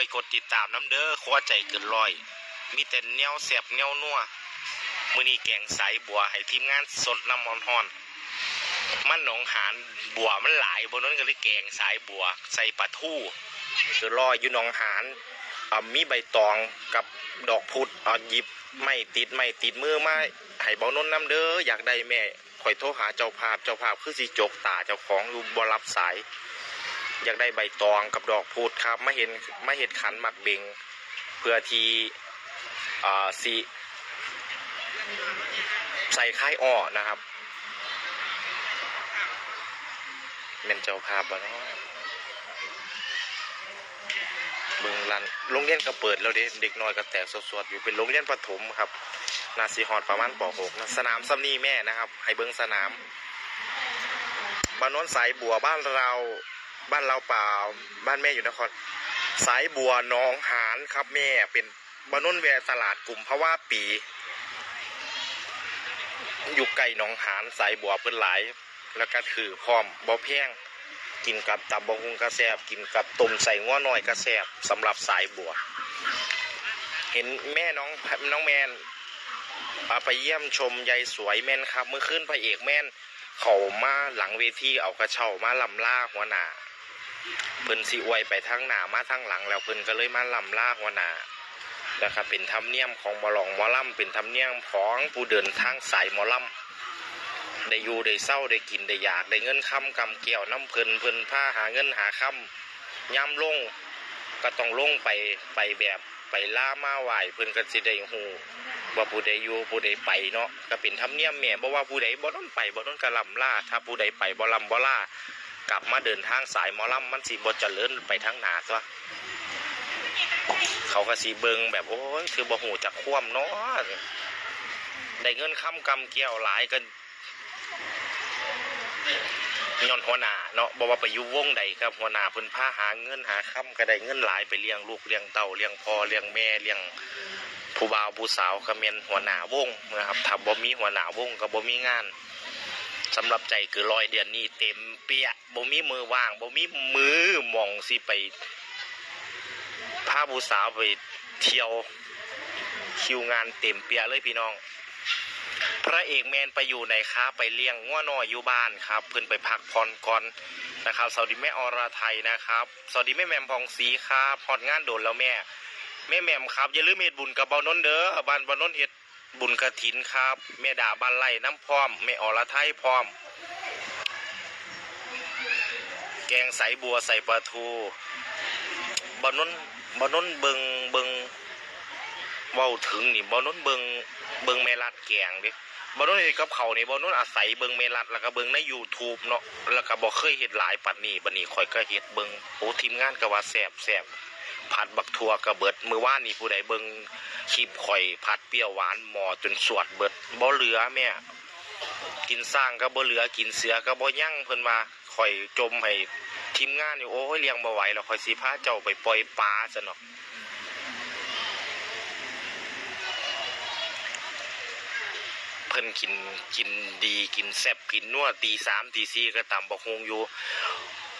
ไปกดติดตามน้ำเด้อคว้าใจเกินร้อย มีแต่แนวแสบแนวนัวมือนี้แกงสายบัวให้ทีมงานสดน้ำมันฮอน มันหนองหานบัวมันหลายบนนั้นก็เลยแกงสายบัว ใส่ปลาทูคือรออยู่หนองหานมีใบตองกับดอกพุดเอาหยิบไม่ติดไม่ติดมือมาให้เบานนน้ำเด้ออยากได้แม่ข่อยโทรหาเจ้าภาพเจ้าภาพคือสิจกตาเจ้าของอยู่บ่รับสาย อยากได้ใบตองกับดอกพูดครับมาเห็นมาเห็ดขันหมักเบงเพื่อที่อ่าสีใส่ค่ายอ้อนะครับเป็นเจ้าภาพบ่เนาะเบึงลันโรงเรียนก็เปิดแล้วเด้เด็กน้อยก็แตกสวดๆอยู่เป็นโรงเรียนประถมครับนาซีฮอดประมาณป .6 นะสนามซัมนี่แม่นะครับ ให้เบิ้งสนามบ้านน้นสายบัวบ้านเรา บ้านเราเปล่า บ้านแม่อยู่นคร สายบัวน้องหานครับแม่เป็นบานโน้นแวตลาดกลุ่มเพราะว่าปี อยู่ไก่หนองหานสายบัวเพิ่นหลาย แล้วก็ถือพร้อมบ่แพงกินกับตับบะฮุงกระแซบกินกับต้มใส่ง้อหน้อยกระแซบสำหรับสายบัว เห็นแม่น้องน้องแมนอ่าไปเยี่ยมชมยายสวยแม่นครับ เมื่อคืนพระเอกแม่นเขามาหลังเวทีเอากระเช้ามาลำล่าหัวหน้า เพิ่นสิอวยไปทั้งหน้ามาทั้งหลัง แล้วเพิ่นก็เลยมาลำล่าหัวหนานะครับเป็นธรรมเนียมของบอลองหมอลำเป็นธรรมเนียมของผู้เดินทางสายหมอลำได้อยู่ได้เศร้าได้กินได้อยากได้เงินคำกำเกี่ยวน้ำเพิ่นเพิ่นผ้าหาเงินหาคำย่ำลงก็ต้องลงไปไปแบบไปล่ามาไหวเพิ่นก็สิได้หูว่าผู้ใดอยู่ผู้ใดไปเนาะก็เป็นธรรมเนียมแม่บ่ว่าผู้ใดบ่ต้องไปบ่ต้องกระลำล่าถ้าผู้ใดไปบ่ลำบ่ล่า กลับมาเดินทางสายมอลำมันสิบ่เจริญไปทางหนาซะเขาก็สิเบิงแบบโอ้ยคือบ่ฮู้จักความเนาะได้เงินค้ำกำเกี่ยวหลายกันย้อนหัวหน้าเนาะบ่ว่าไปอยู่วงใดครับหัวหน้าเพิ่นพาหาเงินหาค้ำก็ได้เงินหลายไปเลี้ยงลูกเลี้ยงเต้าเลี้ยงพ่อเลี้ยงแม่เลี้ยงผู้บ่าวผู้สาวก็เมียนหัวหน้าวงนะครับถ้าบ่มีหัวหน้าวงก็บ่มีงาน สำหรับใจคือร้อยเดือนนี้เต็มเปียบ่มีมือว่างบ่มีมือมองสิไปพาผู้สาวไปเที่ยวคิวงานเต็มเปียเลยพี่น้อง พระเอกแมนไปอยู่ไหนคะไปเลี้ยงง้อนอยอยู่บ้านครับ เพิ่นไปพักผ่อนก่อนนะครับสวัสดีแม่อรไทยนะครับ สวัสดีแม่แหม่มพองศรีครับพอดงานโดนแล้วแม่แม่แหม่มครับอย่าลืมเฮ็ดบุญกับเบานนเด้อบ้านเบานนเฮ็ด บุญกระถินครับ แม่ดาบ้านไร่น้ำพร้อม แม่อรไทยพร้อม แกงใสบัวใส่ปลาทูบานนบานนเบิงเบิงเว้าถึงนี่บานนเบิงเบิงแม่รัดแกงดิบานนท์เฮ็ดกับเขานี่บานนอาศัยเบิงแม่รัดแล้วก็เบิงใน YouTube เนาะแล้วก็บ่เคยเฮ็ดหลายปัดนี้บัดนี้ข่อยก็เฮ็ดเบิงโอ้ทีมงานก็ว่าแซ่บแซ่บ ผัดบักทั่วกระเบิดมือว่านนี่ผู้ใดเบิงคลิปข่อยผัดเปรี้ยวหวานหมอจนสวดเบิดบ่เหลือแม่กินสร้างก็บ่เหลือกินเสือก็บ่ยั่งเพิ่นว่าข่อยจมให้ทีมงานอยู่โอ้ยเลี้ยงบ่ไหวแล้วข่อยสิพาเจ้าไปปล่อยปลาซะเนาะเพิ่นกินกินดีกินแซ่บกินนัวตีสามตีสี่ก็ตามบักฮงอยู่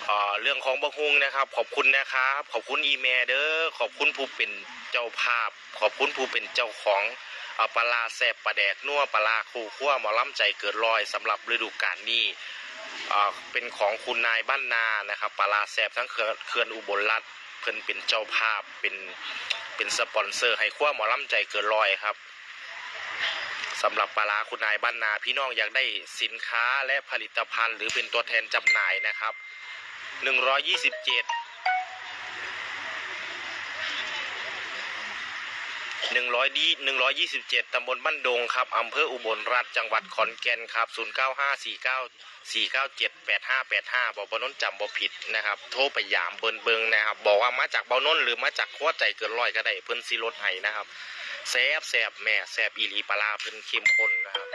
เอ่อเรื่องของบะฮุงนะครับ ขอบคุณนะครับ ขอบคุณอีเมลเด้อขอบคุณผู้เป็นเจ้าภาพ ขอบคุณผู้เป็นเจ้าของเอ่อปลาร้าแซ่บปลาแดกนัวปลาร้าคู่ขั้วหมอล่ำใจเกิดลอยสำหรับฤดูกาลนี้เอ่อเป็นของคุณนายบ้านนานะครับปลาร้าแซ่บทั้งเขื่อนเขื่อนอุบลรัฐเพิ่นเป็นเจ้าภาพเป็นเป็นสปอนเซอร์ให้ขั้วหมอล่ำใจเกิดลอยครับ สำหรับปลาร้าคุณนายบ้านนาพี่น้องอยากได้สินค้าและผลิตภัณฑ์ หรือเป็นตัวแทนจำหน่ายนะครับ หนึ่งร้อยยี่สิบเจ็ดหนึ่งร้อยดีหนึ่งร้อยยี่สิบเจ็ดตำบลบ้านดงครับอำเภออุบลราชจังหวัดขอนแก่นครับศูนย์เก้าห้าสี่เก้าสี่เก้าเจ็ดแปดห้าแปดห้าบอกบอนนท์จำบ่ผิดนะครับ โทรไปยามเบินเบิงนะครับ บอกว่ามาจากเบานนหรือมาจากขั้วใจเกินร้อยก็ได้เพิ่นซีรถไห้นะครับแซบแซบแม่แซบอีหลีปลาร้าเพิ่นเข้มข้นนะครับ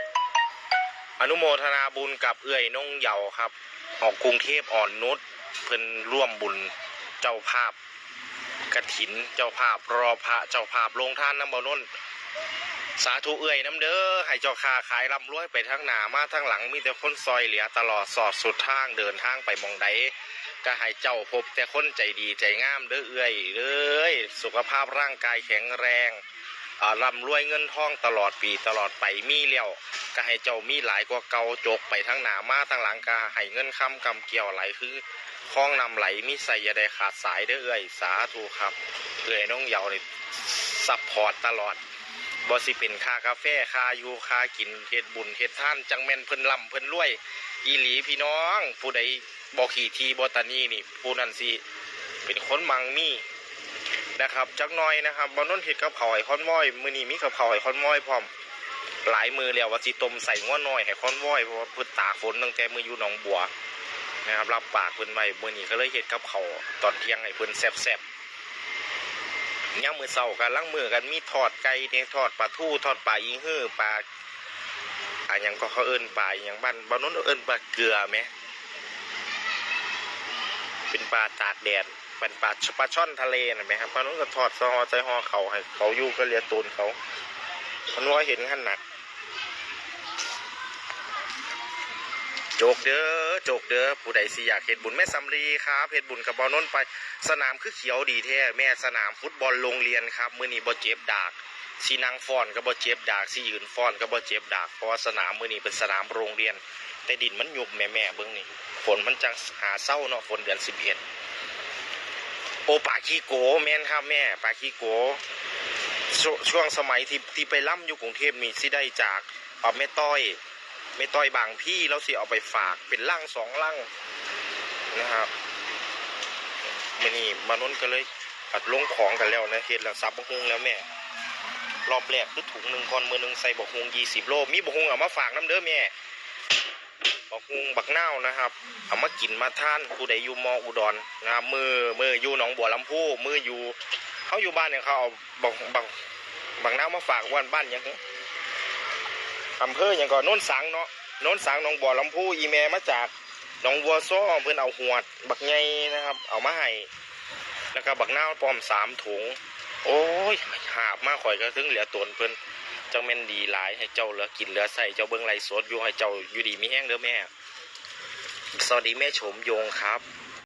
อนุโมทนาบุญกับเอื้อยนงเหยาครับ ออกกรุงเทพอ่อนนุช เพิ่นร่วมบุญเจ้าภาพกระถินเจ้าภาพรอพระเจ้าภาพลงท่านน้ำบ่นนสาธุเอื้อยน้ำเด้อให้เจ้าคาขายร่ำรวยไปทั้งหน้ามาทั้งหลังมีแต่คนซอยเหลือตลอดสอดสุดทางเดินทางไปมองใดก็ให้เจ้าพบแต่คนใจดีใจงามเด้อเอื้อยเอ้ยสุขภาพร่างกายแข็งแรงอ่าร่ำรวยเงินทองตลอดปีตลอดไปมีแล้วก็ให้เจ้ามีหลายกว่าเก่าจกไปทั้งหน้ามาทั้งหลังก็ให้เงินคำกำเกี่ยวไหลคือ คล้องนำไหลมีใส่ยาได้ขาดสายเด้อเอื้อยสาธุครับเอื้อยน้องเยานี่ซัพพอร์ตตลอดบ่สิเป็นค่ากาแฟค่าอยู่ค่ากินเฮ็ดบุญเฮ็ดท่านจังแม่นเพิ่นร่ำเพิ่นรวย อีหลีพี่น้อง ผู้ใดบ่ขี่ทีบ่ตานีนี่ ผู้นั้นสิเป็นคนมังมีนะครับจักหน่อยนะครับบ่นนเฮ็ดกับข้าวให้คอนว้อยมื้อนี้มีกับข้าวให้คอนว้อยพร้อมหลายมือแล้วว่าสิต้มใส่ง้อน้อยให้คอนว้อยเพราะว่าพิ่นตากฝนตั้งแต่มืออยู่หนองบัว นะครับรับปากเพิ่นไว้มื้อนี้ก็เลยเฮ็ดกับข้าตอนเที่ยงให้เพิ่นแซ่บๆย่ามมือเศร้ากันล้างมือกันมีทอดไก่เนี่ยทอดปลาทูทอดปลาอีฮื้อปลาอะยังก็เขาเอิ้นปลาอหยังบ้านบ้านนู้นเอิ้นปลาเกลือไหมเป็นปลาตากแดดเป็นปลาปลาช่อนทะเลนะไหมครับบ้านนู้นก็ทอดซอใจห่อเขาให้เขาอยู่ก็เลียตูนเขามันว่าเห็นขนาด โจกเด้อโจกเด้อผู้ใดสิอยากเฮ็ดบุญแม่สำลีครับเฮ็ดบุญกับบ่อนนไป สนามคือเขียวดีแท้แม่สนามฟุตบอลโรงเรียนครับมือนี้บ่เจ็บดากสีนางฟ้อนก็บ่เจ็บดากสียืนฟ้อนก็บ่เจ็บดากเพราะว่าสนามมือนี้เป็นสนามโรงเรียน แต่ดินมันหยุบแม่แม่เบิ่งนี่ฝนมันจังหาเศร้าเนาะฝนเดือน11โอปาคีโกแม่นครับแม่ปาคีโกช,ช่วงสมัยที่ที่ไปล่ำอยู่กรุงเทพนี่สิได้จากเอาแม่ต้อย แม่ต้อยบางพี่แล้วสิเอาไปฝากเป็นลังสองลังนะครับมื่อนี้มานุนก็เลยอัดลงของกันแล้วนะเฮ็ดแล้วซับบะฮุงแล้วแม่รอบแรกคือถุงหนึ่งกอนมือหนึ่งใส่บะฮุงยี่สิบโลมีบะฮุงเอามาฝากน้ำเด้อแม่บะฮุงบักเน่านะครับเอามากินมาท่านผู้ใดอยู่มออุดรนะครับมือมืออยู่หนองบัวลำพูมืออยู่เขาอยู่บ้านเนี่ยเขาเอาบักบักบักเน่ามาฝากวันบ้านยัง อำเภออย่างก่อนโน้นสังเนาะโน้นสังหนองบัวลำพูอีเมลมาจากน้องวัวซ้อเพื่อนเอาหวด บักไงนะครับ เอามาให้แล้วก็บักหน้าปลอมสามถุง โอ้ยหาบมาข่อยก็ถึงเหลือตนเพิ่อนจังแม่นดีหลายให้เจ้าเหลือกินเหลือใส่เจ้าเบิ่งไรสดอยู่ให้เจ้าอยู่ดีไมีแห้งเด้อแม่ สวัสดีแม่โฉมโยงครับ